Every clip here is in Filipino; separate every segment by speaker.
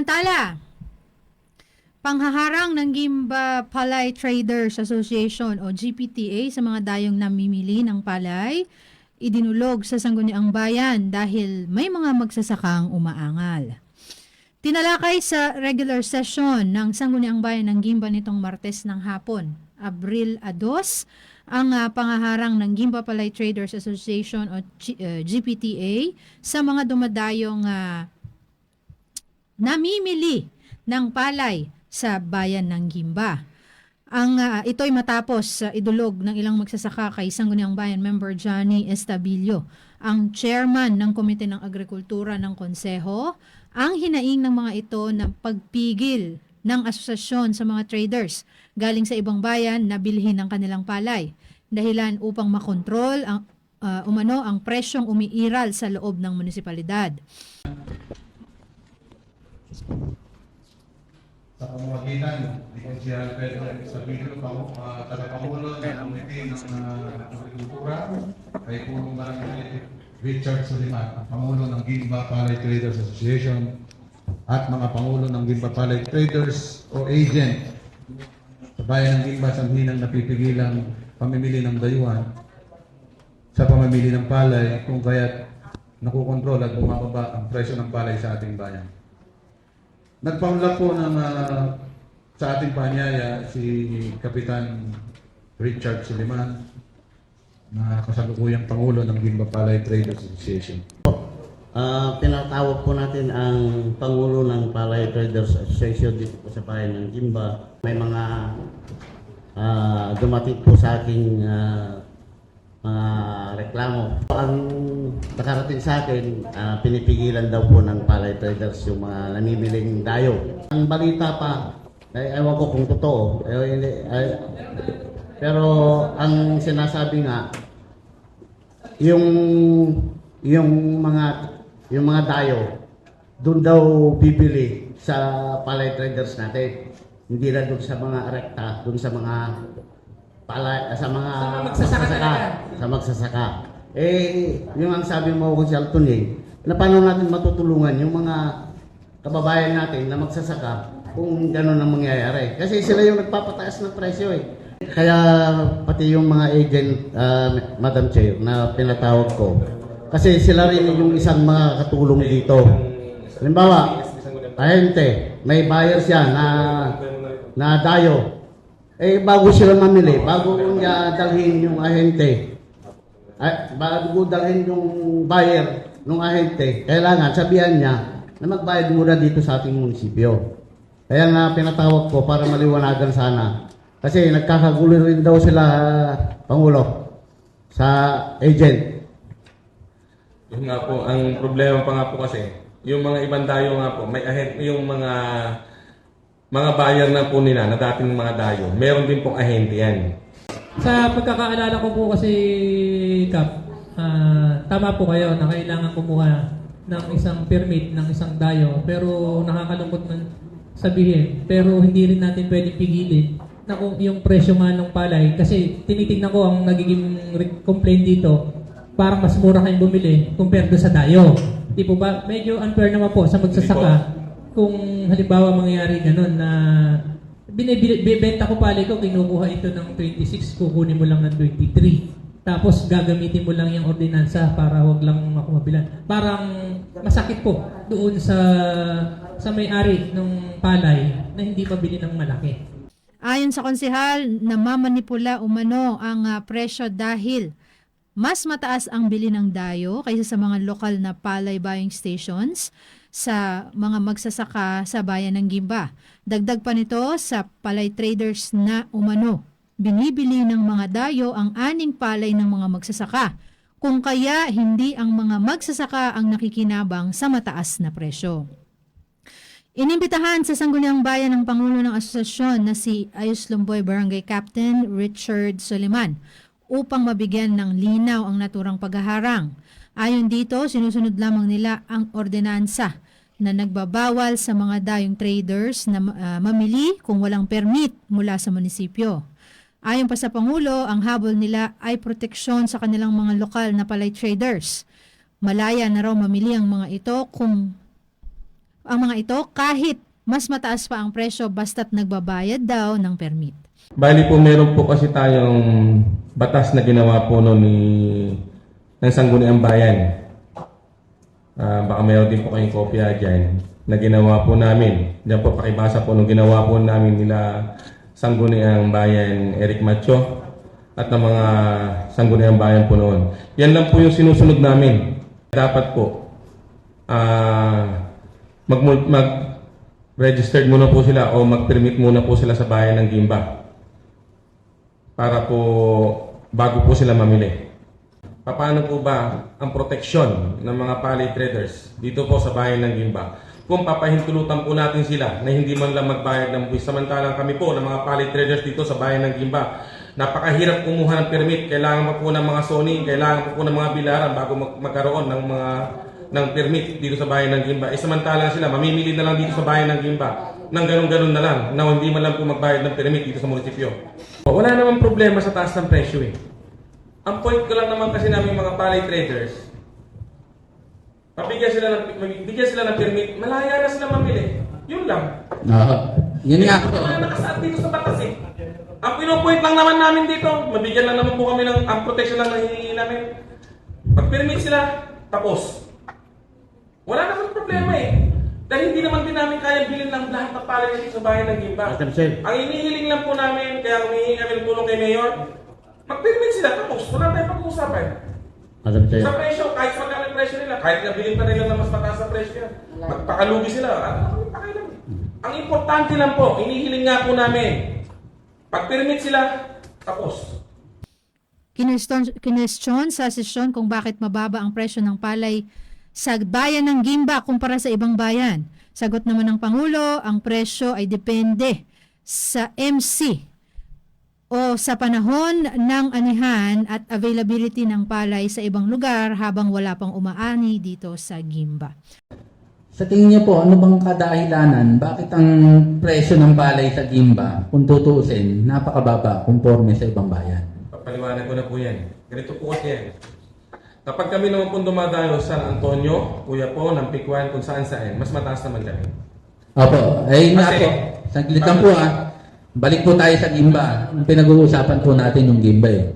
Speaker 1: Samantala, panghaharang ng Gimba Palay Traders Association o GPTA sa mga dayong namimili ng palay, idinulog sa Sangguniang Bayan dahil may mga magsasakang umaangal. Tinalakay sa regular session ng Sangguniang Bayan ng Gimba nitong Martes ng hapon, Abril 2, ang ah, pangaharang ng Gimba Palay Traders Association o G- uh, GPTA sa mga dumadayong ah, namimili ng palay sa bayan ng Gimba. Ang ah, ito'y matapos sa idulog ng ilang magsasaka kay Sangguniang Bayan member Johnny Estabilio, ang chairman ng Komite ng Agrikultura ng Konseho, ang hinaing ng mga ito na pagpigil ng asosasyon sa mga traders galing sa ibang bayan na bilhin ng kanilang palay. Dahilan upang makontrol ang ah, umano ang presyong umiiral sa loob ng munisipalidad.
Speaker 2: Sa pamamagitan ni Konsyal Pedro Sabino, uh, tagapangulo ng Komite ng Agrikultura, kay Purong Barangay Richard Suliman, ang Pangulo ng Gimba Palay Traders Association, at mga Pangulo ng Gimba Palay Traders o agent. Sa bayan ng Gimba sa hinang napipigilang pamimili ng dayuhan. Sa pamimili ng palay kung kaya't nakukontrol at bumababa ang presyo ng palay sa ating bayan. Nagpaunlak po ng ah, sa ating panyaya si Kapitan Richard Suliman na kasalukuyang Pangulo ng Gimba Palay Traders Association.
Speaker 3: Ah, pinatawag po natin ang Pangulo ng Palay Traders Association dito po sa bayan ng Gimba. May mga ah, dumating po sa aking mga reklamo. Ang nakarating sa akin, ah, pinipigilan daw po ng Palay Traders yung mga namimiling dayo. Ang balita pa, ay, ewan ko kung totoo. Eh, hindi, ay, pero ang sinasabi nga, yung yung mga yung mga dayo doon daw bibili sa palay traders natin. Hindi na doon sa mga rekta, doon sa mga palay, sa mga
Speaker 4: Sa mga magsasaka talaga.
Speaker 3: sa magsasaka. Eh, yung ang sabi mo ko si Alton eh, na paano natin matutulungan yung mga kababayan natin na magsasaka kung gano'n ang mangyayari. Kasi sila yung nagpapataas ng presyo eh. Kaya pati yung mga agent, ah, Madam Chair, na pinatawag ko, kasi sila rin yung isang mga katulong dito. Halimbawa, ahente, may buyer siya na, na dayo. Eh, bago sila mamili, bago niya dalhin yung ahente, ay, bago dalhin yung buyer ng ahente, kailangan sabihan niya na magbayad muna dito sa ating munisipyo. Kaya nga pinatawag ko para maliwanagan sana. Kasi nagkakagulo rin daw sila, Pangulo, sa agent.
Speaker 5: Yun nga po, ang problema pa nga po kasi, yung mga ibang dayo nga po, may ahen, yung mga mga buyer na po nila na dating mga dayo, meron din pong ahente yan.
Speaker 4: Sa pagkakaalala ko po kasi, Kap, ah, tama po kayo na kailangan kumuha ng isang permit ng isang dayo. Pero nakakalungkot man sabihin. Pero hindi rin natin pwede pigilin na kung yung presyo nga ng palay. Kasi tinitingnan ko ang nagiging complaint dito, parang mas mura kayong bumili compared doon sa dayo. Di po ba? Medyo unfair naman po sa magsasaka kung halimbawa mangyayari ganun na binibenta ko pala ko, kinukuha ito ng 26, kukunin mo lang ng 23. Tapos gagamitin mo lang yung ordinansa para wag lang ako mabilan. Parang masakit po doon sa sa may-ari ng palay na hindi mabili ng malaki.
Speaker 1: Ayon sa konsehal, namamanipula umano ang ah, presyo dahil mas mataas ang bili ng dayo kaysa sa mga lokal na palay buying stations sa mga magsasaka sa bayan ng Gimba. Dagdag pa nito sa palay traders na umano. Binibili ng mga dayo ang aning palay ng mga magsasaka. Kung kaya hindi ang mga magsasaka ang nakikinabang sa mataas na presyo. Inimbitahan sa Sangguniang Bayan ng Pangulo ng Asosasyon na si Ayos Lumboy Barangay Captain Richard Suliman upang mabigyan ng linaw ang naturang paghaharang. Ayon dito, sinusunod lamang nila ang ordinansa na nagbabawal sa mga dayong traders na ah, mamili kung walang permit mula sa munisipyo. Ayon pa sa Pangulo, ang habol nila ay proteksyon sa kanilang mga lokal na palay traders. Malaya na raw mamili ang mga ito kung ang mga ito kahit mas mataas pa ang presyo basta't nagbabayad daw ng permit.
Speaker 5: Bali po meron po kasi tayong batas na ginawa po no ni ng Sangguniang Bayan. Ah, baka meron din po kayong kopya dyan na ginawa po namin. Diyan po pakibasa po nung ginawa po namin nila Sangguniang Bayan Eric Macho at ng mga Sangguniang Bayan po noon. Yan lang po yung sinusunod namin. Dapat po ah mag, mag registered muna po sila o mag-permit muna po sila sa bayan ng Gimba para po bago po sila mamili. Paano po ba ang proteksyon ng mga palay traders dito po sa bayan ng Gimba? Kung papahintulutan po natin sila na hindi man lang magbayad ng buwis, samantalang kami po ng mga palay traders dito sa bayan ng Gimba, napakahirap kumuha ng permit. Kailangan pa po ng mga zoning, kailangan pa po ng mga bilaran bago mag- magkaroon ng mga ng permit dito sa bayan ng Gimba. Eh samantalang sila, mamimili na lang dito sa bayan ng Gimba nang ganun-ganun na lang, na hindi man lang po magbayad ng permit dito sa munisipyo. Wala namang problema sa taas ng presyo eh. Ang point ko lang naman kasi namin mga palay traders, pabigyan sila ng, bigyan sila ng permit, malaya na sila mamili. Yun lang.
Speaker 3: Oo. Yun nga.
Speaker 5: Ito na nakasaad dito sa batas eh. Ang pinupoint lang naman namin dito, mabigyan lang naman po kami ng, ang protection lang na hihingi namin. Pag permit sila, tapos. Wala naman problema eh. Dahil hindi naman din namin kaya bilhin ng lahat ng palay dito sa bayan ng Gimba.
Speaker 3: Chair.
Speaker 5: Ang inihiling lang po namin, kaya humihingi kami ng tulong kay Mayor, mag-permit sila, tapos wala tayong pag-uusapan.
Speaker 3: Madam Chair.
Speaker 5: Sa presyo, kahit magkano yung presyo nila, kahit nabilin pa nila na mas mataas sa presyo yan, magpakalugi sila, ano naman yung pakialam? Ang importante lang po, inihiling nga po namin, pag-permit sila, tapos.
Speaker 1: Kinestyon sa sesyon kung bakit mababa ang presyo ng palay sa bayan ng Gimba kumpara sa ibang bayan. Sagot naman ng Pangulo, ang presyo ay depende sa MC o sa panahon ng anihan at availability ng palay sa ibang lugar habang wala pang umaani dito sa Gimba.
Speaker 6: Sa tingin niyo po, ano bang kadahilanan? Bakit ang presyo ng balay sa Gimba, kung tutuusin, napakababa kumporme sa ibang bayan?
Speaker 5: Papaliwanag ko na po yan. Ganito po kasi yan. Kapag kami naman po dumadayo sa San Antonio, Kuya po, ng Pikwan, kung saan saan, mas mataas naman kami.
Speaker 6: Opo, ay nga po. Saglit lang po ah. Balik po tayo sa Gimba. Ang pinag-uusapan po natin yung Gimba eh.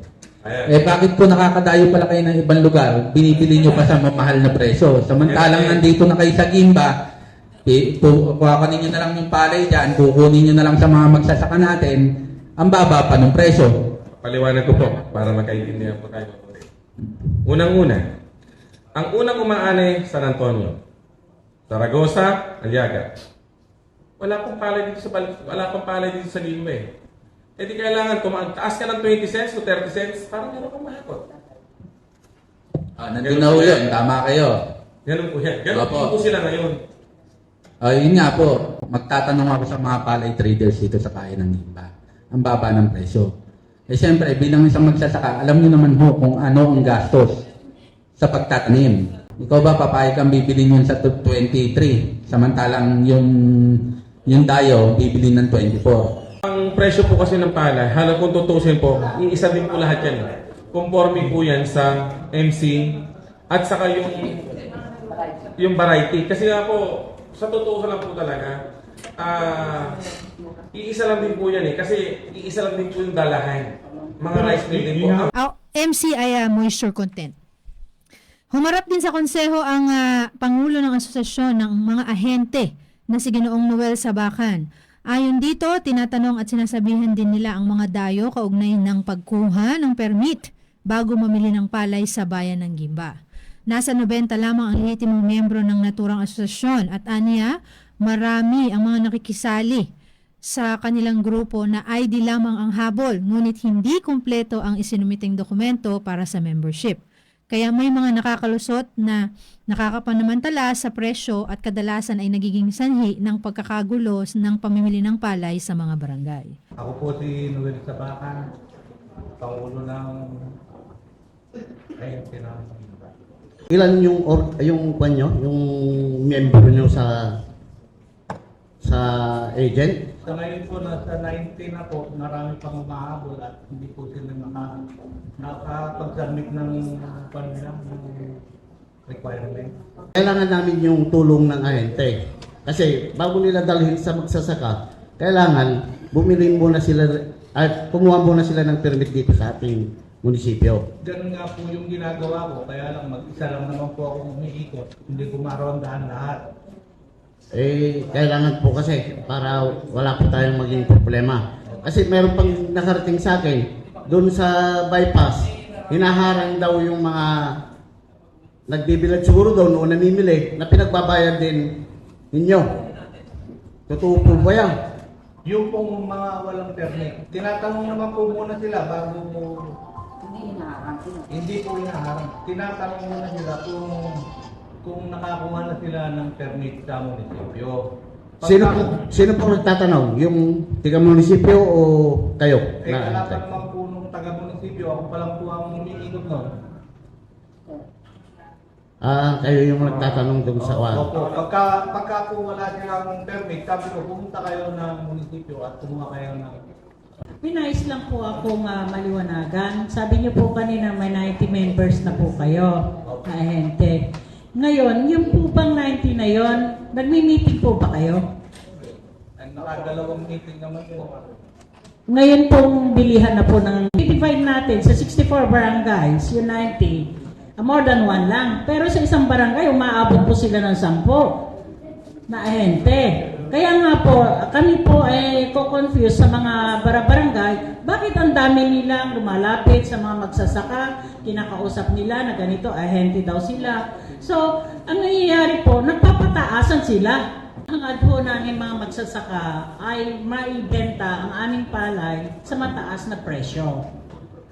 Speaker 5: Ayan.
Speaker 6: Eh bakit po nakakadayo pala kayo ng ibang lugar, binibili nyo pa sa mamahal na presyo? Samantalang nandito na kayo sa Gimba, eh, kukunin nyo na lang yung palay dyan, kukunin nyo na lang sa mga magsasaka natin, ang baba pa ng presyo.
Speaker 5: Paliwanag ko po para magkaintindihan po tayo. Unang-una, ang unang umaanay San Antonio, Zaragoza, Aliaga. Wala pong palay dito sa wala pong palay dito sa Lima eh. Eh di kailangan kung taas ka ng 20 cents to 30 cents, parang meron kang mahakot.
Speaker 6: Ah, nandun na ho yun, tama kayo.
Speaker 5: Ganun po yan. Ganun
Speaker 6: Opo.
Speaker 5: po sila ngayon.
Speaker 6: Ah, yun nga po, magtatanong ako sa mga palay traders dito sa kaya ng Gimba. Ang baba ng presyo. Eh siyempre, bilang isang magsasaka, alam niyo naman ho kung ano ang gastos sa pagtatanim. Ikaw ba papayag kang bibili yun sa 23, samantalang yung yung dayo bibili ng 24.
Speaker 5: Ang presyo po kasi ng palay, halos kung tutusin po, iisa din po lahat yan. eh. Conforme po yan sa MC at saka yung yung variety. Kasi nga po, sa totoo lang po talaga, ah iisa lang din po yan eh. Kasi iisa lang din po yung dalahan. Mga rice mill din po. Ang
Speaker 1: Ang MC ay ah, moisture content. Humarap din sa konseho ang ah, Pangulo ng Asosasyon ng mga ahente na si Ginoong Noel Sabakan. Ayon dito, tinatanong at sinasabihan din nila ang mga dayo kaugnay ng pagkuha ng permit bago mamili ng palay sa bayan ng Gimba. Nasa 90 lamang ang lehitimong miyembro ng naturang asosasyon at aniya, marami ang mga nakikisali sa kanilang grupo na ID lamang ang habol ngunit hindi kumpleto ang isinumiting dokumento para sa membership. Kaya may mga nakakalusot na nakakapanamantala sa presyo at kadalasan ay nagiging sanhi ng pagkakagulo ng pamimili ng palay sa mga barangay.
Speaker 7: Ako po si Noel Sabakan, Pangulo ng ayun, pinang
Speaker 3: Ilan yung or, yung kwan nyo, yung member nyo sa sa agent?
Speaker 7: Sa ngayon po, nasa 19 na po, marami pang umahabol at hindi po sila naka, nakapag-submit ng kwan nila, ng requirement.
Speaker 3: Kailangan namin yung tulong ng ahente. Kasi bago nila dalhin sa magsasaka, kailangan bumili muna sila at kumuha muna sila ng permit dito sa ating munisipyo.
Speaker 7: Ganun nga po yung ginagawa ko, kaya lang mag-isa lang naman po ako umiikot. Hindi ko marondahan lahat.
Speaker 3: Eh, kailangan po kasi para wala po tayong maging problema. Kasi meron pang nakarating sa akin, doon sa bypass, hinaharang daw yung mga nagbibilad siguro doon o namimili na pinagbabayad din ninyo. Totoo po ba yan?
Speaker 7: Yung pong mga walang permit, tinatanong naman po muna sila bago hindi po inaharang. Tinatanong muna sila kung kung nakakuha na sila ng permit sa munisipyo. Pagka-
Speaker 3: Sino po, sino po nagtatanong? Yung tiga-munisipyo o kayo?
Speaker 7: Eh,
Speaker 3: Na-
Speaker 7: wala pa naman po nung taga-munisipyo. Ako pa lang po ang umiikot nun.
Speaker 3: Ah, kayo yung nagtatanong doon sa wala.
Speaker 7: Opo, pagka, pagka po wala silang permit, sabi ko, pumunta kayo ng munisipyo at kumuha kayo ng
Speaker 8: Pinais lang po akong ah, maliwanagan. Sabi niyo po kanina may 90 members na po kayo na ahente. Ngayon, yung po bang 90 na yon, nagmi-meeting po ba kayo?
Speaker 7: Ang nakadalawang meeting naman po.
Speaker 8: Ngayon pong bilihan na po ng divide natin sa 64 barangays, yung 90, ah, more than one lang. Pero sa isang barangay, umaabot po sila ng 10 na ahente. Kaya nga po, kami po ay ko-confuse sa mga barabarangay, bakit ang dami nilang lumalapit sa mga magsasaka, kinakausap nila na ganito, ahente daw sila. So, ang nangyayari po, nagpapataasan sila. Ang adho namin mga magsasaka ay maibenta ang aming palay sa mataas na presyo.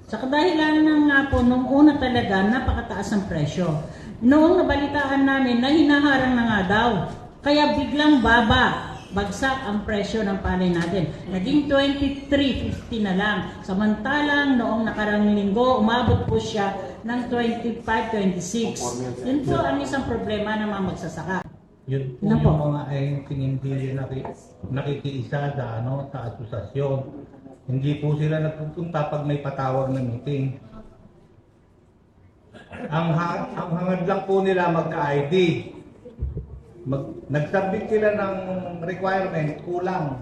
Speaker 8: Sa kadahilan ng nga po, nung una talaga, napakataas ang presyo. Noong nabalitaan namin na hinaharang na nga daw, kaya biglang baba, bagsak ang presyo ng palay natin. Naging 23.50 na lang. Samantalang noong nakarang linggo, umabot po siya ng 25-26. Yun po ang isang problema ng mga magsasaka.
Speaker 7: Yun po
Speaker 8: Ano po?
Speaker 7: yung mga ahenting hindi naki, nakikiisa sa, ano, sa asosasyon. Hindi po sila nagpupunta pag may patawag na meeting. Ang, ha- ang hangad lang po nila magka-ID. Mag, nagsubmit sila ng requirement, kulang.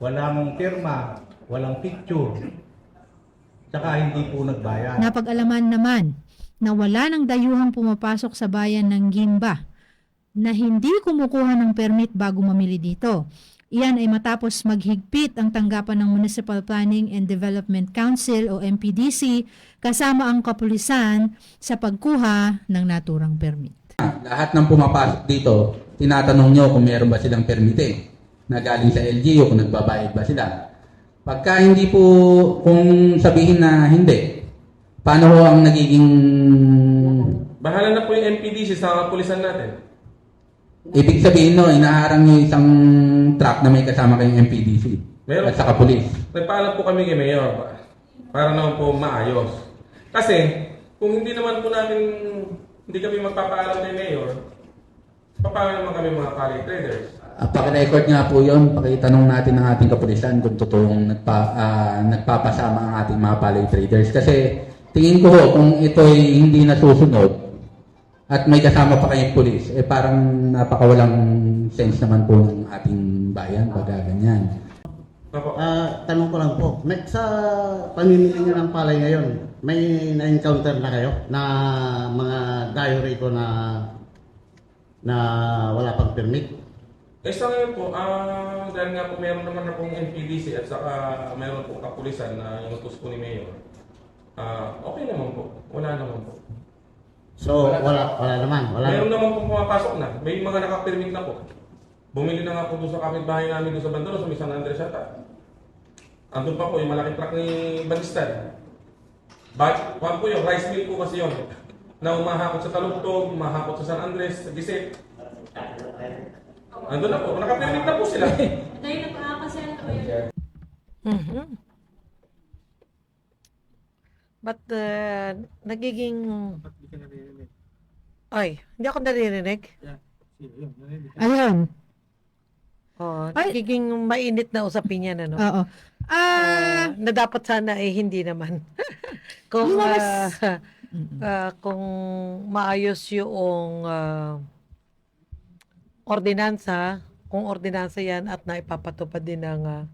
Speaker 7: Walang firma, walang picture. Tsaka hindi po nagbayad.
Speaker 1: Napag-alaman naman na wala ng dayuhang pumapasok sa bayan ng Gimba na hindi kumukuha ng permit bago mamili dito. Iyan ay matapos maghigpit ang tanggapan ng Municipal Planning and Development Council o MPDC kasama ang kapulisan sa pagkuha ng naturang permit.
Speaker 6: Lahat ng pumapasok dito, tinatanong nyo kung meron ba silang permite na galing sa LGU, kung nagbabayad ba sila. Pagka hindi po, kung sabihin na hindi, paano ho ang nagiging,
Speaker 5: Bahala na po yung MPDC sa kapulisan natin.
Speaker 6: ibig sabihin no, inaharang nyo isang truck na may kasama kayong MPDC
Speaker 5: Meron.
Speaker 6: at saka pulis.
Speaker 5: Nagpaalam po kami kay Mayor pa- para naman po maayos. Kasi kung hindi naman po namin hindi kami magpapaalam kay Mayor, paano naman kami mga palay traders?
Speaker 6: Uh, pakirecord nga po yun, pakitanong natin ng ating kapulisan kung totoong nagpa, ah, nagpapasama ang ating mga palay traders. Kasi tingin ko kung ito'y hindi nasusunod at may kasama pa kayong pulis, eh parang napakawalang sense naman po ng ating bayan pagka ganyan.
Speaker 5: Opo.
Speaker 3: Ah, tanong ko lang po, may, sa pamimili nyo ng palay ngayon, may na-encounter na kayo na mga dayo rito na na wala pang permit?
Speaker 5: Eh sa ngayon po, ah dahil nga po meron naman na pong NPDC at saka meron pong kapulisan na inutos po ni Mayor, ah okay naman po. Wala naman po.
Speaker 3: So, wala, wala naman, wala.
Speaker 5: Meron naman pong pumapasok na. May mga nakapermit na po. Bumili na nga po doon sa kapitbahay namin doon sa Bandaro, sa may San Andres yata. Andun pa po yung malaking truck ni Bangistad. But, kung po yung rice mill po kasi yun. Na umahakot sa Talugtog, umahakot sa San Andres, sa Gisip. Andun na po. Nakapermit na po sila.
Speaker 8: Dahil nakakasel po yun.
Speaker 9: Mhm. But uh, nagiging... Ay, hindi ako naririnig.
Speaker 1: Ayun.
Speaker 9: Oh,
Speaker 1: Ay.
Speaker 9: nagiging mainit na usapin yan, ano?
Speaker 1: Oo. Ah,
Speaker 9: Ah, na dapat sana eh hindi naman. kung ah, ah, kung maayos yung ah, ordinansa, kung ordinansa yan at naipapatupad din ng, ah,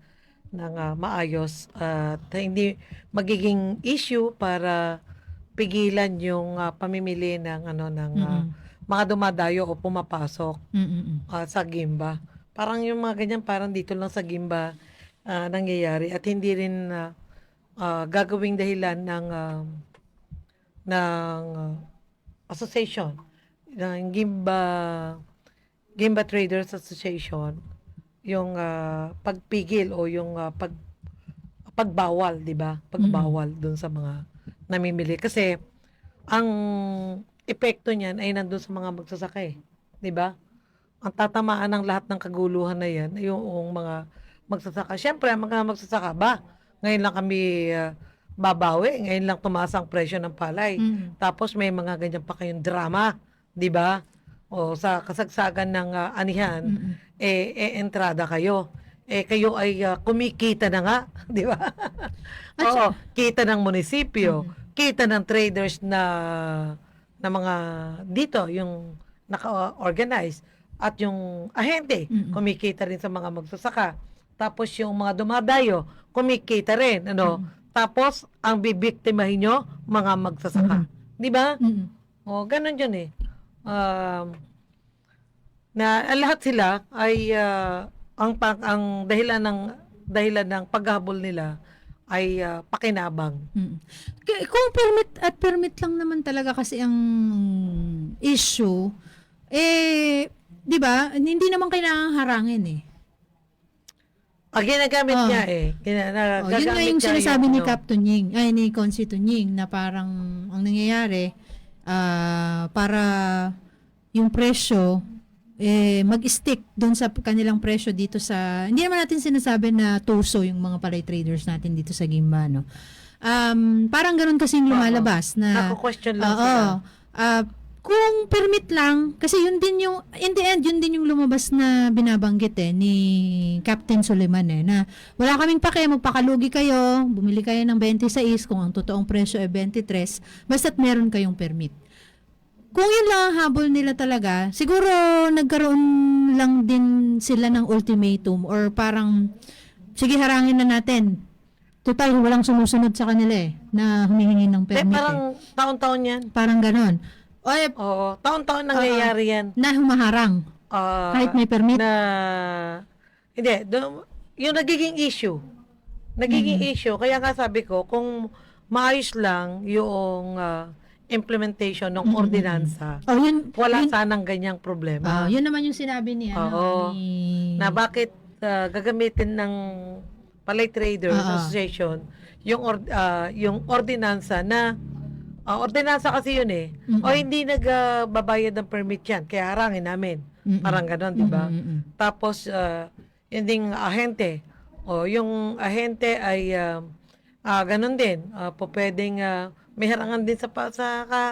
Speaker 9: ng ah, maayos at hindi magiging issue para pigilan yung ah, pamimili ng ano ng ah,
Speaker 1: Mm-mm.
Speaker 9: mga dumadayo o pumapasok
Speaker 1: Mm-mm.
Speaker 9: ah, sa Gimba. Parang yung mga ganyan, parang dito lang sa Gimba ah, nangyayari at hindi rin ah, ah, gagawing dahilan ng ah, ng ah, association ng Gimba Gimba Traders Association yung ah, pagpigil o yung ah, pag pagbawal, 'di ba? Pagbawal doon sa mga namimili kasi ang epekto niyan ay nandoon sa mga magsasaka eh, 'di ba? Ang tatamaan ng lahat ng kaguluhan na 'yan ay yung, yung mga magsasaka. Siyempre, mga magsasaka ba? Ngayon lang kami ah, babawi, ngayon lang tumaas ang presyo ng palay.
Speaker 1: Mm.
Speaker 9: Tapos may mga ganyan pa kayong drama, 'di ba? O sa kasagsagan ng ah, anihan,
Speaker 1: Mm-mm.
Speaker 9: eh, eh entrada kayo. Eh kayo ay ah, kumikita na nga, 'di ba? Oo, kita ng munisipyo, kita ng traders na na mga dito yung naka-organize at yung ahente
Speaker 1: Mm-mm.
Speaker 9: kumikita rin sa mga magsasaka. Tapos yung mga dumadayo kumikita rin, ano? Tapos ang bibiktimahin nyo mga magsasaka. 'Di ba?
Speaker 1: Mm-mm.
Speaker 9: O, ganun yun eh. Um, na ah, lahat sila ay ah, ang ang dahilan ng dahilan ng paghabol nila ay ah, pakinabang.
Speaker 1: Mm. Kung permit at permit lang naman talaga kasi ang issue, eh, di ba, hindi naman kailangan harangin eh.
Speaker 9: Ah, ginagamit
Speaker 1: Oh.
Speaker 9: niya eh. Gina, na,
Speaker 1: Oh, yun nga yung sinasabi ni
Speaker 9: ano.
Speaker 1: Captain Ying, ay ni Consi Tunying, na parang ang nangyayari, ah, para yung presyo, eh, mag-stick doon sa kanilang presyo dito sa, hindi naman natin sinasabi na tuso yung mga palay traders natin dito sa Gimba, no? Um, parang ganun kasing lumalabas na,
Speaker 9: Nako-question lang
Speaker 1: Oo.
Speaker 9: sila.
Speaker 1: Ah, kung permit lang, kasi yun din yung, in the end, yun din yung lumabas na binabanggit eh, ni Captain Suleiman eh, na wala kaming pake, magpakalugi kayo, bumili kayo ng 26, kung ang totoong presyo ay 23, basta't meron kayong permit. Kung yun lang ang habol nila talaga, siguro nagkaroon lang din sila ng ultimatum or parang, sige harangin na natin. Total, walang sumusunod sa kanila eh, na humihingi ng
Speaker 9: Eh,
Speaker 1: permit eh.
Speaker 9: parang taon-taon yan.
Speaker 1: Parang ganon. Eh,
Speaker 9: Oo, taon-taon nangyayari yan.
Speaker 1: na humaharang.
Speaker 9: Ah,
Speaker 1: Kahit may permit.
Speaker 9: na hindi do, yung nagiging issue nagiging issue kaya nga sabi ko kung maayos lang yung ah, implementation ng ordinansa
Speaker 1: Oh, yun,
Speaker 9: wala
Speaker 1: yun,
Speaker 9: sanang ganyang problema
Speaker 1: ah, yun naman yung sinabi ni, ano,
Speaker 9: Oo.
Speaker 1: ni,
Speaker 9: na bakit ah, gagamitin ng Palay Traders
Speaker 1: Oo.
Speaker 9: Association yung or, ah, yung ordinansa na ah, ordinansa kasi yun eh
Speaker 1: Mm-mm.
Speaker 9: o hindi nagbabayad ng permit yan kaya harangin namin
Speaker 1: Mm-mm.
Speaker 9: parang ganon di ba tapos, uh, yun ding ahente. O, yung ahente ay uh, ah, ganun din. Uh, po pwedeng ah, may harangan din sa, sa ka,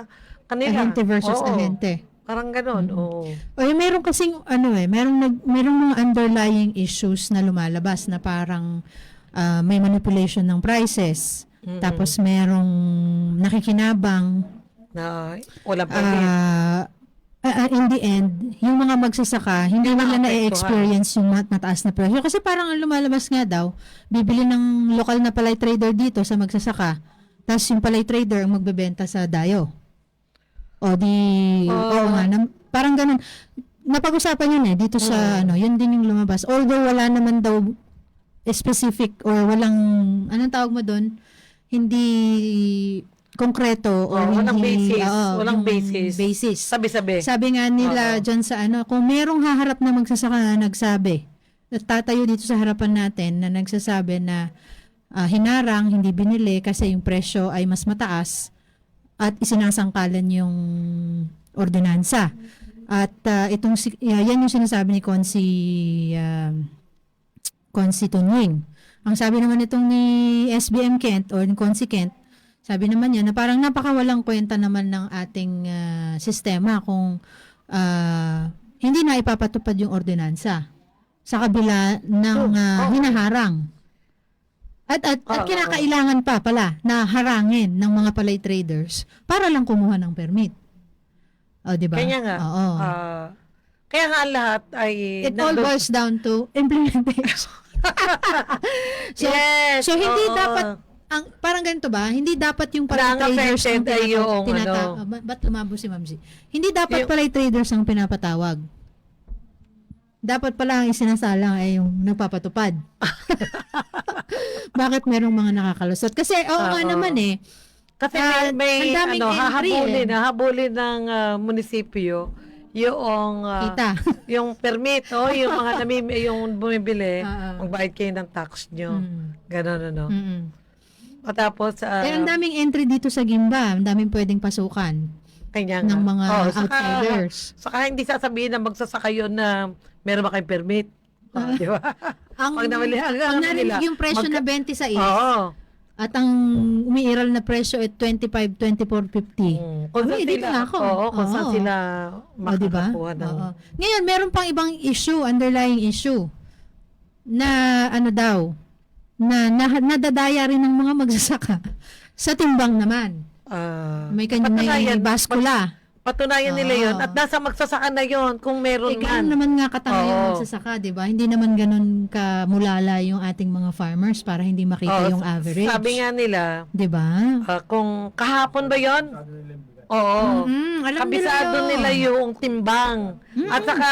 Speaker 9: kanila.
Speaker 1: ahente versus
Speaker 9: Oo,
Speaker 1: ahente.
Speaker 9: Parang ganun. Oo.
Speaker 1: O yung meron kasing, ano eh, meron, nag, meron mga underlying issues na lumalabas na parang ah, may manipulation ng prices.
Speaker 9: Mm-mm.
Speaker 1: Tapos merong nakikinabang
Speaker 9: Na walang permit.
Speaker 1: ah ah, ah, in the end, yung mga magsasaka, hindi nila na-experience yung mat mataas na presyo. Kasi parang ang lumalabas nga daw, bibili ng lokal na palay trader dito sa magsasaka, tapos yung palay trader ang magbebenta sa dayo. O di,
Speaker 9: Oh.
Speaker 1: oo nga, nam- parang ganun. Napag-usapan yun eh, dito sa, ano, yun din yung lumabas. Although wala naman daw specific or walang, anong tawag mo doon? Hindi konkreto or
Speaker 9: Oo, walang
Speaker 1: hindi,
Speaker 9: basis.
Speaker 1: oo,
Speaker 9: Walang basis.
Speaker 1: basis.
Speaker 9: Sabi-sabi.
Speaker 1: Sabi nga nila
Speaker 9: Oo.
Speaker 1: dyan sa ano, kung merong haharap na magsasaka na nagsabi, at tatayo dito sa harapan natin na nagsasabi na ah, hinarang, hindi binili kasi yung presyo ay mas mataas at isinasangkalan yung ordinansa. At ah, itong, ah, yan yung sinasabi ni Consi, um, Consi Tunying. Ang sabi naman itong ni SBM Kent or ni Consi Kent, sabi naman niya na parang napakawalang kwenta naman ng ating ah, sistema kung ah, hindi na ipapatupad yung ordinansa sa kabila ng
Speaker 9: Oo.
Speaker 1: hinaharang. At, at, at
Speaker 9: Oo,
Speaker 1: kinakailangan pa pala na harangin ng mga palay traders para lang kumuha ng permit. O, di ba?
Speaker 9: Kanya nga,
Speaker 1: Oo.
Speaker 9: ah, Kaya nga ang lahat ay...
Speaker 1: It all boils down to implementation. so,
Speaker 9: Yes,
Speaker 1: so hindi
Speaker 9: oo.
Speaker 1: dapat ang parang ganito ba? Hindi dapat yung pala traders ang
Speaker 9: ay yung
Speaker 1: tinata-
Speaker 9: ano.
Speaker 1: Ah, ba- ba't lumabo si Mamsi? Hindi dapat
Speaker 9: Yung-
Speaker 1: pala yung traders ang pinapatawag. Dapat pala ang isinasalang ay yung nagpapatupad. Bakit merong mga nakakalusot? Kasi oo nga
Speaker 9: Oo.
Speaker 1: naman eh.
Speaker 9: Kasi
Speaker 1: Ah,
Speaker 9: may, may ano,
Speaker 1: entry
Speaker 9: hahabulin,
Speaker 1: eh.
Speaker 9: hahabulin ng ah, munisipyo yung ah,
Speaker 1: Kita.
Speaker 9: yung permit o yung mga namim yung bumibili,
Speaker 1: Oo.
Speaker 9: magbayad kayo ng tax nyo.
Speaker 1: Mm.
Speaker 9: Ganon ano.
Speaker 1: Mm-mm.
Speaker 9: At tapos ah,
Speaker 1: Eh, ang daming entry dito sa Gimba. Ang daming pwedeng pasukan
Speaker 9: kanya
Speaker 1: ng mga
Speaker 9: Oh, saka-
Speaker 1: outsiders.
Speaker 9: Saka hindi sasabihin na magsasaka yun na meron ba kayong permit. Oh, di ba?
Speaker 1: Ang,
Speaker 9: Pag nawali- ang- ano
Speaker 1: narinig yung presyo
Speaker 9: magka-
Speaker 1: na 26
Speaker 9: Oo.
Speaker 1: At ang umiiral na presyo at 25, 24.50.
Speaker 9: Mm. Kung
Speaker 1: Uy,
Speaker 9: saan
Speaker 1: dito na ako.
Speaker 9: Oo, kung saan
Speaker 1: Oo.
Speaker 9: sila
Speaker 1: O, di ba?
Speaker 9: makakakuha ng...
Speaker 1: Oo. Ngayon, meron pang ibang issue, underlying issue, na ano daw, na, na nadadaya rin ng mga magsasaka sa timbang naman.
Speaker 9: ah,
Speaker 1: May kanya may
Speaker 9: patunayan-
Speaker 1: baskula.
Speaker 9: Patunayan nila
Speaker 1: Oo.
Speaker 9: yun at nasa magsasaka na yun kung meron
Speaker 1: Eh, ganun
Speaker 9: man.
Speaker 1: naman nga katama yung
Speaker 9: Oo.
Speaker 1: magsasaka, di ba? Hindi naman ganun kamulala yung ating mga farmers para hindi makita
Speaker 9: Oo,
Speaker 1: yung average.
Speaker 9: Sabi nga nila,
Speaker 1: Di ba?
Speaker 9: ah, kung kahapon ba yon? Oo.
Speaker 1: Mm, alam
Speaker 9: Kabisado
Speaker 1: nila,
Speaker 9: nila
Speaker 1: yun.
Speaker 9: yung timbang. At saka,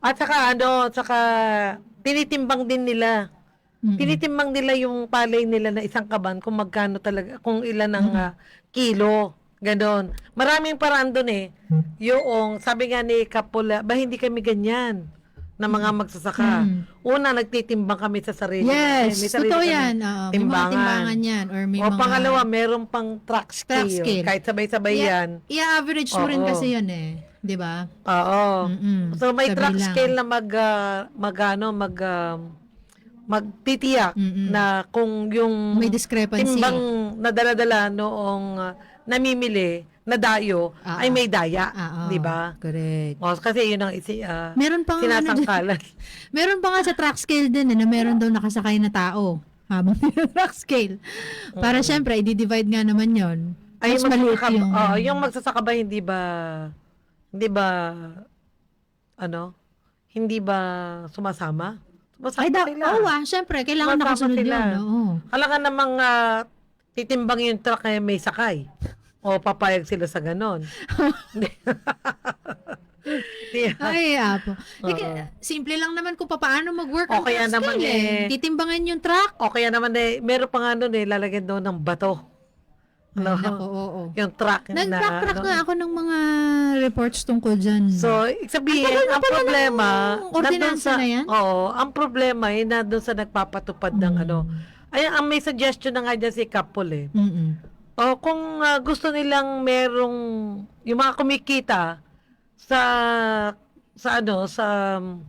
Speaker 9: at saka ano, at saka tinitimbang din nila.
Speaker 1: Mm-mm.
Speaker 9: Tinitimbang nila yung palay nila na isang kaban kung magkano talaga, kung ilan ang ah, kilo. Ganon. Maraming paraan doon eh. Yung, sabi nga ni Kapula, ba hindi kami ganyan na mga magsasaka.
Speaker 1: Mm.
Speaker 9: Una, nagtitimbang kami sa sarili.
Speaker 1: Yes,
Speaker 9: namin. May sarili
Speaker 1: totoo yan. Oo, may mga
Speaker 9: timbangan.
Speaker 1: timbangan yan. Or may
Speaker 9: o
Speaker 1: mga...
Speaker 9: pangalawa, meron pang track scale.
Speaker 1: Track scale.
Speaker 9: Kahit sabay-sabay yan.
Speaker 1: I-average mo rin kasi yun eh. Di ba?
Speaker 9: Oo.
Speaker 1: Mm-mm.
Speaker 9: So may
Speaker 1: Sabi
Speaker 9: track
Speaker 1: lang.
Speaker 9: scale na mag ah, mag ano, mag um, magtitiyak
Speaker 1: Mm-mm.
Speaker 9: na kung yung
Speaker 1: May discrepancy.
Speaker 9: timbang na dala-dala noong ah, namimili na dayo
Speaker 1: Ah,
Speaker 9: ay may daya,
Speaker 1: Ah, oo.
Speaker 9: 'di ba?
Speaker 1: Correct.
Speaker 9: O, kasi yun ang isi ah,
Speaker 1: Meron pa nga ano, meron pa nga sa track scale din eh, na meron daw nakasakay na tao habang track scale. Para syempre, i-divide nga naman yon.
Speaker 9: ay
Speaker 1: Mas
Speaker 9: yung
Speaker 1: maliit yung...
Speaker 9: oo, yung magsasaka ba hindi ba hindi ba ano? Hindi ba sumasama? Sumasama
Speaker 1: Ay, da,
Speaker 9: sila.
Speaker 1: oo ah, syempre, kailangan
Speaker 9: Sumasama
Speaker 1: nakasunod
Speaker 9: sila.
Speaker 1: yun. Oo.
Speaker 9: Kailangan namang ah, titimbang yung truck kaya may sakay. O papayag sila sa ganon. Di-
Speaker 1: Ay, apo.
Speaker 9: Oo.
Speaker 1: Eh, simple lang naman kung paano mag-work
Speaker 9: O kaya naman
Speaker 1: scale
Speaker 9: eh.
Speaker 1: Titimbangan yung truck.
Speaker 9: o kaya naman eh, meron pa nga nun eh, lalagyan doon ng bato. Ano?
Speaker 1: Ay, nako, oo.
Speaker 9: Yung truck na
Speaker 1: Nag-track-track
Speaker 9: ano.
Speaker 1: nga ako ng mga reports tungkol dyan.
Speaker 9: So, sabihin,
Speaker 1: Ang na
Speaker 9: problema,
Speaker 1: ng ordinansa
Speaker 9: sa,
Speaker 1: na yan?
Speaker 9: Oo, ang problema ay nandun sa nagpapatupad ng
Speaker 1: Mm.
Speaker 9: ano. Ay, ang may suggestion na nga dyan si Kapol eh.
Speaker 1: Mm-mm.
Speaker 9: O kung ah, gusto nilang merong yung mga kumikita sa sa ano sa um,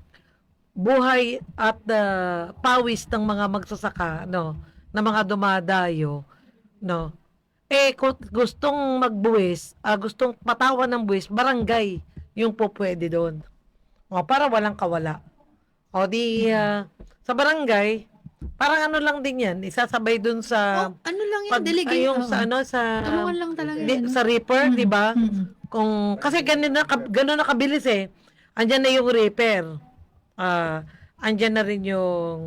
Speaker 9: buhay at ah, pawis ng mga magsasaka no na mga dumadayo no? Eh kung gustong magbuwis ah, gustong patawan ng buwis barangay yung po pwede doon. O para walang kawala. O di ah, sa barangay parang ano lang din yan isasabay dun sa
Speaker 1: Oh, ano lang yun,
Speaker 9: pag
Speaker 1: delegate.
Speaker 9: ay, yung sa ano sa
Speaker 1: Tulungan lang talaga
Speaker 9: di-
Speaker 1: yun.
Speaker 9: sa reaper,
Speaker 1: Mm-mm.
Speaker 9: 'di ba?
Speaker 1: Mm-mm.
Speaker 9: Kung kasi ganun na ganun na kabilis eh. Andiyan na yung reaper. Ah, andyan na rin yung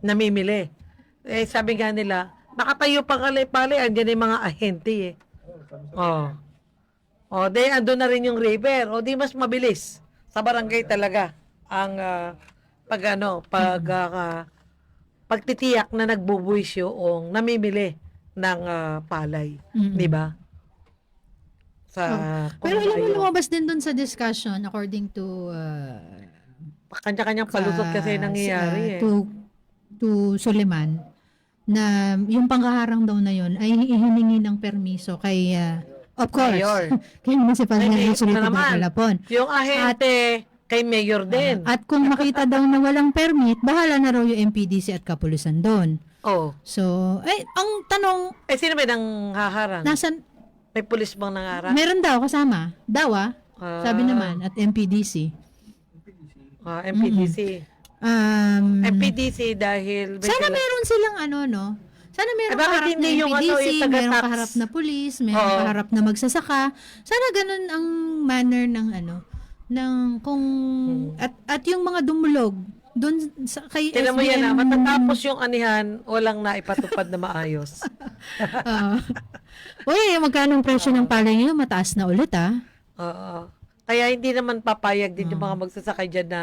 Speaker 9: namimili. Eh sabi nga nila, nakatayo pa kalay-palay, andyan yung mga ahente eh. Oh. Oh, de andun na rin yung reaper. O di mas mabilis sa barangay talaga ang ah, pag ano, pag ah, pagtitiyak na nagbubuwis yung namimili ng ah, palay,
Speaker 1: Mm-mm.
Speaker 9: 'di ba? Sa
Speaker 1: Pero
Speaker 9: kung
Speaker 1: alam mo, lumabas din dun sa discussion according to uh,
Speaker 9: kanya-kanyang palusot
Speaker 1: sa-
Speaker 9: kasi nangyayari
Speaker 1: sa-
Speaker 9: eh.
Speaker 1: to, to Suleiman na yung pangkaharang daw na yun ay hihiningi ng permiso kay uh, of course
Speaker 9: Mayor.
Speaker 1: kay Municipal
Speaker 9: na naman.
Speaker 1: Balapon.
Speaker 9: Yung ahente kay mayor din.
Speaker 1: At kung makita daw na walang permit, bahala na raw yung MPDC at Kapulusan doon.
Speaker 9: oh.
Speaker 1: So, ay, ang tanong,
Speaker 9: Eh sino ba nang haharang?
Speaker 1: nasan,
Speaker 9: May pulis bang nangarang?
Speaker 1: meron daw kasama. Daw ah,
Speaker 9: Ah,
Speaker 1: sabi naman, at MPDC.
Speaker 9: ah, MPDC.
Speaker 1: Um,
Speaker 9: MPDC dahil may
Speaker 1: Sana
Speaker 9: kala-
Speaker 1: meron silang ano, no? Sana meron
Speaker 9: Eh, bakit
Speaker 1: kaharap
Speaker 9: hindi
Speaker 1: na
Speaker 9: yung ano,
Speaker 1: MPDC,
Speaker 9: yung taga-tax?
Speaker 1: meron kaharap na pulis, meron
Speaker 9: Oo.
Speaker 1: kaharap na magsasaka. Sana ganun ang manner ng ano, ng kung at at yung mga dumulog doon sa kay
Speaker 9: Tignan mo yan ah,
Speaker 1: SBM
Speaker 9: matatapos yung anihan, walang naipatupad na maayos.
Speaker 1: Ah. Uy, magkano ang presyo ng palay ngayon? Mataas na ulit ah.
Speaker 9: Oo. Kaya hindi naman papayag din
Speaker 1: Hmm.
Speaker 9: yung mga magsasakay dyan na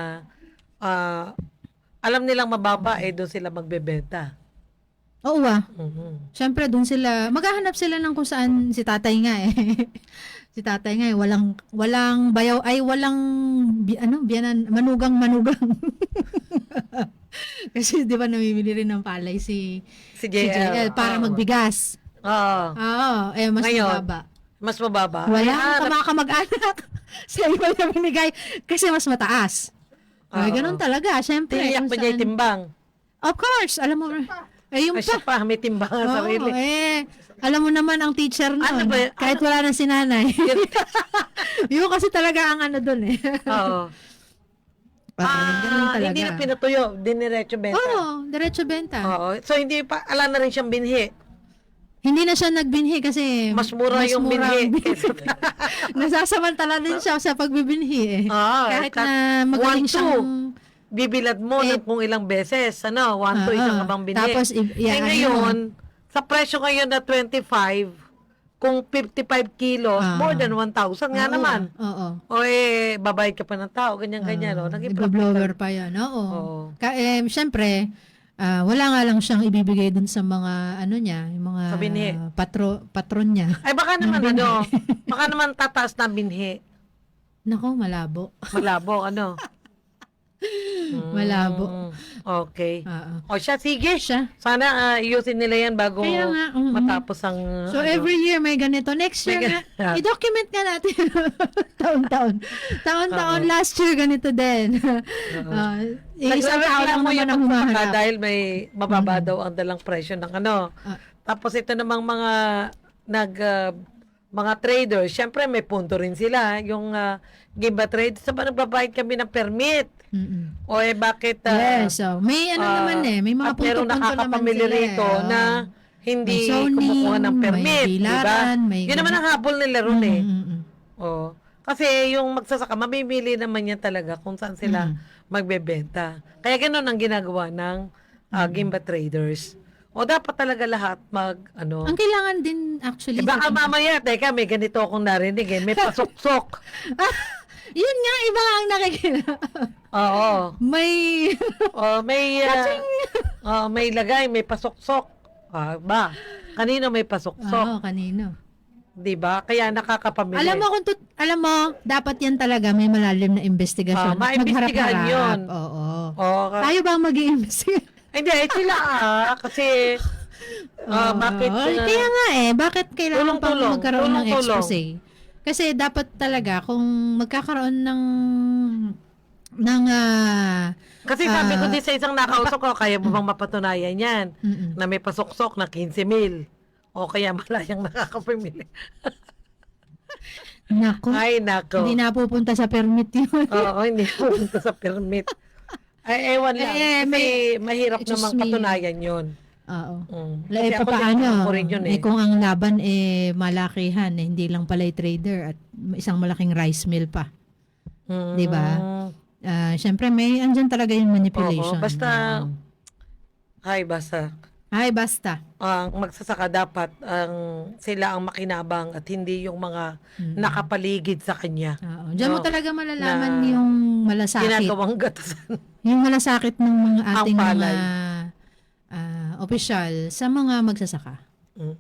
Speaker 9: ah, alam nilang mababa, eh doon sila magbebenta.
Speaker 1: Oo ah.
Speaker 9: Mhm.
Speaker 1: Siyempre, doon sila, maghahanap sila ng kung saan si tatay nga eh. si tatay nga eh, walang, walang bayaw, ay walang, bi, ano, biyanan, manugang, manugang. Kasi di ba namimili rin ng palay si,
Speaker 9: Si
Speaker 1: si
Speaker 9: JL.
Speaker 1: JL para
Speaker 9: Oo.
Speaker 1: magbigas.
Speaker 9: Oo.
Speaker 1: Oo, eh mas
Speaker 9: Ngayon,
Speaker 1: mababa.
Speaker 9: Mas mababa.
Speaker 1: Wala
Speaker 9: ah,
Speaker 1: kamag-anak sa iba na binigay kasi mas mataas. Ay,
Speaker 9: Oo.
Speaker 1: ganun talaga. Siyempre.
Speaker 9: Tiniyak
Speaker 1: kung
Speaker 9: pa niya timbang.
Speaker 1: Of course. Alam mo, eh, yung
Speaker 9: Ay, siya
Speaker 1: pa.
Speaker 9: pa, may timbang ang
Speaker 1: Oo,
Speaker 9: sarili.
Speaker 1: eh, alam mo naman ang teacher nun.
Speaker 9: Ano ba?
Speaker 1: Kahit wala na si nanay. yun kasi talaga ang ano dun eh.
Speaker 9: Oo.
Speaker 1: Ah,
Speaker 9: Ah, hindi na pinatuyo, diniretso benta.
Speaker 1: Oo, diretso benta.
Speaker 9: Oo. So, hindi pa, ala na rin siyang binhi.
Speaker 1: Hindi na siya nagbinhi kasi
Speaker 9: Mas mura yung
Speaker 1: mura
Speaker 9: binhi.
Speaker 1: Nasasamantala din siya sa pagbibinhi eh.
Speaker 9: Ah,
Speaker 1: Kahit na magaling siyang
Speaker 9: Bibilad mo
Speaker 1: Eh,
Speaker 9: ng kung ilang beses. Ano, one to
Speaker 1: Oo.
Speaker 9: isang abang binhi.
Speaker 1: Tapos,
Speaker 9: eh,
Speaker 1: i- ano
Speaker 9: ngayon, sa presyo ngayon na 25, kung 55 kilos,
Speaker 1: Ah.
Speaker 9: more than 1,000 nga
Speaker 1: Oo,
Speaker 9: naman.
Speaker 1: Oo.
Speaker 9: O eh, babayad ka pa ng tao, ganyan-ganyan.
Speaker 1: Ah,
Speaker 9: no? Naging
Speaker 1: Iba-blower pa yan. Oo.
Speaker 9: Oo.
Speaker 1: Ka- eh, Siyempre, ah, wala nga lang siyang ibibigay dun sa mga, ano niya, yung mga
Speaker 9: binhi.
Speaker 1: patro, patron niya.
Speaker 9: Ay, baka naman ano, baka naman tataas na binhi.
Speaker 1: Nako, malabo.
Speaker 9: Malabo, ano.
Speaker 1: Malabo.
Speaker 9: Mm, okay.
Speaker 1: Oo.
Speaker 9: O siya, sige.
Speaker 1: Siya.
Speaker 9: Sana ah, ayusin nila yan bago
Speaker 1: Kaya nga, mm,
Speaker 9: matapos ang...
Speaker 1: So,
Speaker 9: ano.
Speaker 1: every year may ganito. Next
Speaker 9: May
Speaker 1: year, nga, i-document nga natin. Taon-taon. Taon-taon. Last year, ganito din. Uh, isang tao lang naman
Speaker 9: yung
Speaker 1: ang humahanap.
Speaker 9: dahil may mababa daw ang dalang presyo ng ano.
Speaker 1: Ah.
Speaker 9: Tapos ito namang mga nag ah, mga traders, syempre may punto rin sila. Yung uh, Gimba Trade, sa ba nagbabayad kami ng permit?
Speaker 1: Mm-mm.
Speaker 9: O eh bakit ah,
Speaker 1: Yes, so may ano
Speaker 9: ah,
Speaker 1: naman eh, may mga punto-punto naman sila eh.
Speaker 9: rito
Speaker 1: Oo.
Speaker 9: na hindi
Speaker 1: May zoning,
Speaker 9: kumukuha ng
Speaker 1: may
Speaker 9: permit, di ba?
Speaker 1: bilaran, may
Speaker 9: Yun naman ang habol nila ron eh.
Speaker 1: Mm-mm.
Speaker 9: Oh. Kasi yung magsasaka, mamimili naman yan talaga kung saan sila magbebenta. Kaya ganun ang ginagawa ng ah, Gimba traders. O dapat talaga lahat mag, ano,
Speaker 1: Ang kailangan din actually
Speaker 9: eh, baka mamaya, teka, may ganito akong narinig eh, may pasok-sok.
Speaker 1: Yun nga, iba ang nakikita.
Speaker 9: Oo.
Speaker 1: may
Speaker 9: Oh, may, ah, oh, may lagay, may pasok-sok. Ah, ba? Kanino may pasok-sok?
Speaker 1: Oo, kanino.
Speaker 9: 'Di ba? Kaya nakakapamili.
Speaker 1: Alam mo kung tut- alam mo, dapat yan talaga may malalim na investigasyon.
Speaker 9: Ah, maimbestigahan
Speaker 1: Magharap-harap.
Speaker 9: yun.
Speaker 1: Oo.
Speaker 9: Oh,
Speaker 1: Tayo ba ang mag-iimbestiga?
Speaker 9: hindi, eh, sila ah, kasi ah, bakit
Speaker 1: Ay,
Speaker 9: ah,
Speaker 1: kaya nga eh, bakit kailangan pang
Speaker 9: Tulong-tulong.
Speaker 1: magkaroon ng
Speaker 9: Tulong-tulong.
Speaker 1: expose? Kasi dapat talaga kung magkakaroon ng ng ah,
Speaker 9: Kasi sabi ko
Speaker 1: Ah.
Speaker 9: din sa isang nakausap ko, kaya mo bang mapatunayan yan?
Speaker 1: Mm-mm.
Speaker 9: Na may pasok-sok na 15 mil. O kaya malayang nakakapamili.
Speaker 1: nako,
Speaker 9: Ay, nako.
Speaker 1: hindi napupunta sa permit yun.
Speaker 9: Oo, hindi pumunta sa permit. Ay, ewan lang.
Speaker 1: Eh,
Speaker 9: kasi
Speaker 1: may-
Speaker 9: mahirap namang patunayan yun.
Speaker 1: Oo.
Speaker 9: Mm.
Speaker 1: La,
Speaker 9: Kasi din, ako rin yun eh.
Speaker 1: Eh, kung ang laban eh malakihan, eh, hindi lang pala trader at isang malaking rice mill pa.
Speaker 9: Mm.
Speaker 1: Di ba? Ah, Siyempre, may andyan talaga yung manipulation.
Speaker 9: Oo, basta,
Speaker 1: Oo.
Speaker 9: ay, basta.
Speaker 1: Ay, basta.
Speaker 9: ang magsasaka dapat ang sila ang makinabang at hindi yung mga nakapaligid sa kanya.
Speaker 1: Oo. Diyan mo talaga malalaman
Speaker 9: na
Speaker 1: yung malasakit.
Speaker 9: Ginagawang gatasan.
Speaker 1: Yung malasakit ng mga
Speaker 9: Ang
Speaker 1: ating mga ah, opisyal sa mga magsasaka.
Speaker 9: Mm.